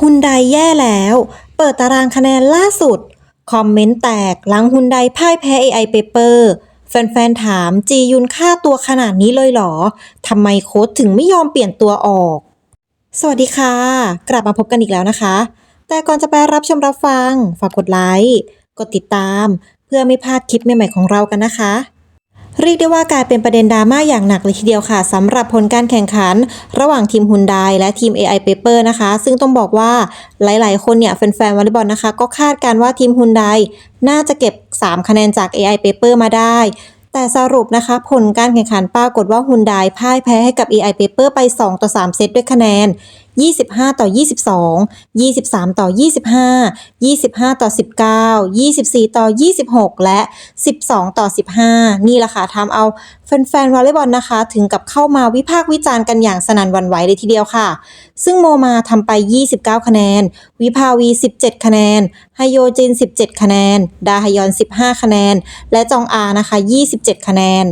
ฮุนไดแย่แล้ว เปิดตารางคะแนนล่าสุด คอมเมนต์แตกหลังฮุนไดพ่ายแพ้ AI Paper แฟนๆถามจียุนค่าตัวขนาดนี้เลยเหรอ ทำไมโค้ชถึงไม่ยอมเปลี่ยนตัวออก สวัสดีค่ะ กลับมาพบกันอีกแล้วนะคะ แต่ก่อนจะไปรับชมรับฟัง ฝากกดไลค์ กดติดตาม เพื่อไม่พลาดคลิปใหม่ๆของเรากันนะคะ เรียกได้ว่ากลายเป็นประเด็นดราม่าอย่างหนักเลยทีเดียวค่ะสำหรับผลการแข่งขัน ระหว่างทีมฮุนไดและทีม AI Paper นะคะ ซึ่งต้องบอกว่าหลาย ๆ คนเนี่ยแฟนๆวอลเลย์บอลนะคะ ก็คาดการว่าทีมฮุนไดน่าจะเก็บ 3 คะแนนจาก AI Paper มาได้ แต่สรุปนะคะ ผลการแข่งขันปรากฏว่าฮุนไดพ่ายแพ้ให้กับ AI Paper ไป 2 ต่อ 3 เซตด้วยคะแนน 25 ต่อ 22 23 ต่อ 25 25 ต่อ 19 24 ต่อ 26 และ 12 ต่อ 15 นี่แหละค่ะทำเอาแฟนๆวอลเลย์บอลนะคะ ถึงกับเข้ามาวิพากษ์วิจารณ์กันอย่างสนั่นวันไหวเลยทีเดียวค่ะ ซึ่งโมมาทำไป 29 คะแนน วิภาวี 17 คะแนนไฮโยจิน 17 คะแนน ดาฮยอน 15 คะแนน และจองอานะคะ 27 คะแนน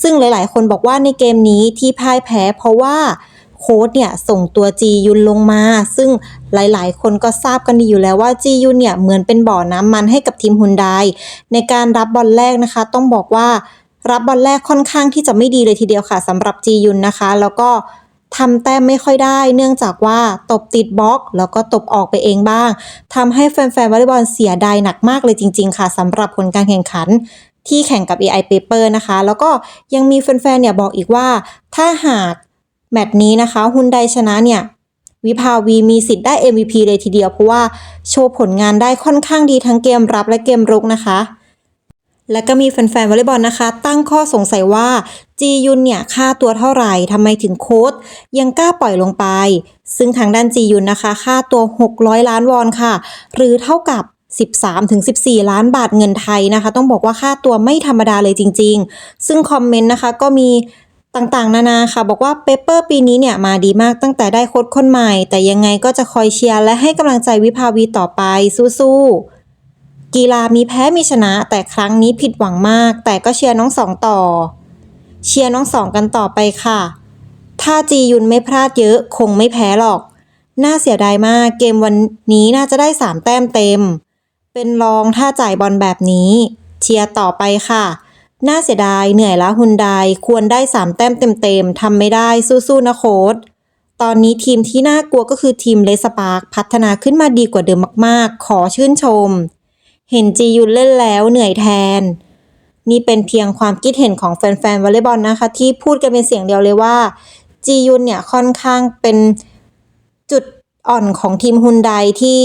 ซึ่งหลายๆ คนบอกว่าในเกมนี้ที่พ่ายแพ้เพราะว่า โค้ดเนี่ยส่งตัวจียุนลงมา ซึ่งหลายๆ คนก็ทราบกันดีอยู่แล้วว่าจียุนเนี่ยเหมือนเป็นบ่อน้ำมันให้กับทีมฮุนไดในการรับบอลแรกนะคะ ต้องบอกว่ารับบอลแรกค่อนข้างที่จะไม่ดีเลยทีเดียวค่ะสำหรับจียุนนะคะ แล้วก็ทำแต้มไม่ค่อยได้ เนื่องจากว่าตบติดบล็อก แล้วก็ตบออกไปเองบ้างทำให้แฟนๆวอลเลย์บอลเสียดายหนักมากเลยจริง ๆ ค่ะสำหรับผลการแข่งขันที่แข่งกับ AI Paper นะคะ แล้วก็ยังมีแฟนๆเนี่ยบอกอีกว่า ถ้าหาก แมตช์นี้นะคะฮุนไดชนะเนี่ยวิภาวีมีสิทธิ์ได้ MVP เลยทีเดียวเพราะว่าโชว์ผลงานได้ค่อนข้างดีทั้งเกมรับและเกมรุกนะคะ และก็มีแฟนๆวอลเลย์บอลนะคะ ตั้งข้อสงสัยว่าจียุนเนี่ยค่าตัวเท่าไหร่ทำไมถึงโค้ดยังกล้าปล่อยลงไป ซึ่งทางด้านจียุนนะคะ ค่าตัว 600 ล้านวอนค่ะ หรือเท่ากับ 13-14 ล้านบาทเงินไทยนะคะ ต้องบอกว่าค่าตัวไม่ธรรมดาเลยจริง ๆ ซึ่งคอมเมนต์นะคะก็มี ต่างๆ นานาค่ะ บอกว่าเปเปอร์ปีนี้เนี่ยมาดีมากตั้งแต่ได้โค้ดคนใหม่ แต่ยังไงก็จะคอยเชียร์และให้กำลังใจวิภาวีต่อไปสู้ๆกีฬามีแพ้มีชนะ แต่ครั้งนี้ผิดหวังมาก แต่ก็เชียร์น้องสองต่อ เชียร์น้องสองกันต่อไปค่ะ ถ้าจียุนไม่พลาดเยอะคงไม่แพ้หรอก น่าเสียดายมากเกมวันนี้น่าจะได้สามแต้มเต็ม เป็นรองถ้าจ่ายบอลแบบนี้ เชียร์ต่อไปค่ะ น่าเสียดายเหนื่อยละฮุนไดควรได้สามแต้มเต็มๆทำไม่ได้สู้ๆนะโค้ดตอนนี้ทีมที่น่ากลัวก็คือทีมเลสปาร์คพัฒนาขึ้นมาดีกว่าเดิมมากๆ ขอชื่นชม เห็นจียุนเล่นแล้วเหนื่อยแทน นี่เป็นเพียงความคิดเห็นของแฟนๆวอลเลย์บอลนะคะ ที่พูดกันเป็นเสียงเดียวเลยว่าจียุนเนี่ยค่อนข้างเป็นจุดอ่อนของทีมฮุนไดที่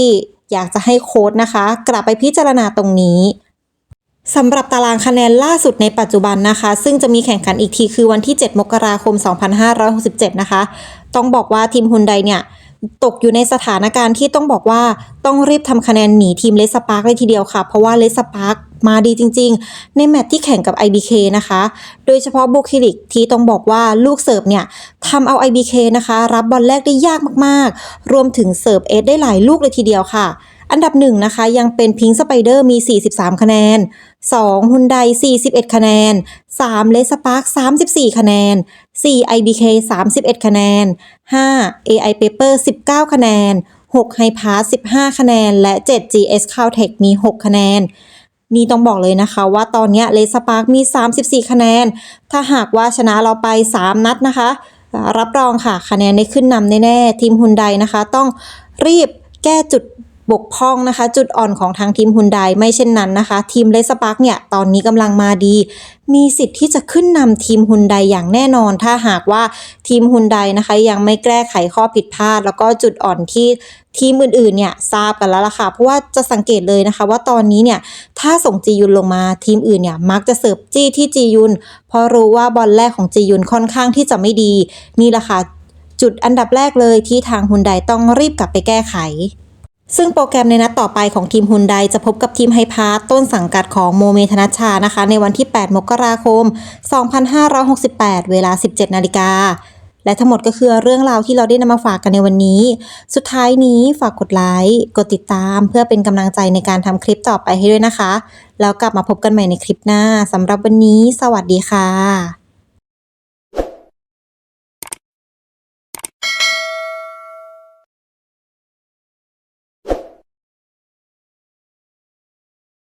อยากจะให้โค้ดนะคะ กลับไปพิจารณาตรงนี้ สำหรับตารางคะแนนล่าสุดในปัจจุบันนะคะ ซึ่งจะมีแข่งขันอีกทีคือวันที่ 7 มกราคม 2567 นะคะ ต้องบอกว่าทีมฮุนไดเนี่ย ตกอยู่ในสถานการณ์ที่ต้องบอกว่าต้องรีบทำคะแนนหนีทีมเลสปาร์กเลยทีเดียวค่ะ เพราะว่าเลสปาร์กมาดีจริงๆ ในแมตช์ที่แข่งกับ IBK นะคะ โดยเฉพาะบุคิลิกที่ต้องบอกว่าลูกเสิร์ฟเนี่ยทำเอา IBK นะคะ รับบอลแรกได้ยากมากๆ รวมถึงเสิร์ฟเอสได้หลายลูกเลยทีเดียวค่ะ อันดับหนึ่งนะคะยังเป็นพิงสไปเดอร์มี 43 คะแนน 2. ฮุนได41 คะแนน 3. เลสปาร์ก34 คะแนน 4. IBK 31 คะแนน 5. AI Paper 19 คะแนน 6. h i p a s 15 คะแนน และ 7. GS Caltech มี 6 คะแนนนี่ต้องบอกเลยนะคะว่าตอนนี้เลสปาร์กมี 34 คะแนน ถ้าหากว่าชนะเราไป 3 นัดนะคะ รับรองค่ะคะแนนได้ขึ้นนำแน่ๆ ทีมฮุนไดนะคะ ต้องรีบแก้จุด บกพร่องนะคะ จุดอ่อนของทางทีมฮุนไดไม่เช่นนั้นนะคะ ทีมเลสปาร์กเนี่ย ตอนนี้กำลังมาดี มีสิทธิ์ที่จะขึ้นนำทีมฮุนไดอย่างแน่นอน ถ้าหากว่าทีมฮุนไดนะคะ ยังไม่แก้ไขข้อผิดพลาด แล้วก็จุดอ่อนที่ทีมอื่นๆเนี่ยทราบกันแล้วล่ะค่ะ เพราะว่าจะสังเกตเลยนะคะ ว่าตอนนี้เนี่ยถ้าส่งจียุนลงมาทีมอื่นเนี่ยมักจะเสิร์ฟจี้ที่จียุนเพราะรู้ว่าบอลแรกของจียุนค่อนข้างที่จะไม่ดี นี่แหละค่ะจุดอันดับแรกเลยที่ทางฮุนไดต้องรีบกลับไปแก้ไข ซึ่งโปรแกรมในนัดต่อไปของทีมฮุนไดจะพบกับทีมไฮพาร์ตต้นสังกัดของโมเมธนัชชานะคะ ในวันที่ 8 มกราคม 2568 เวลา 17 นาฬิกา และทั้งหมดก็คือเรื่องราวที่เราได้นำมาฝากกันในวันนี้ สุดท้ายนี้ฝากกดไลค์ กดติดตามเพื่อเป็นกำลังใจในการทำคลิปต่อไปให้ด้วยนะคะ แล้วกลับมาพบกันใหม่ในคลิปหน้าสำหรับวันนี้ สวัสดีค่ะ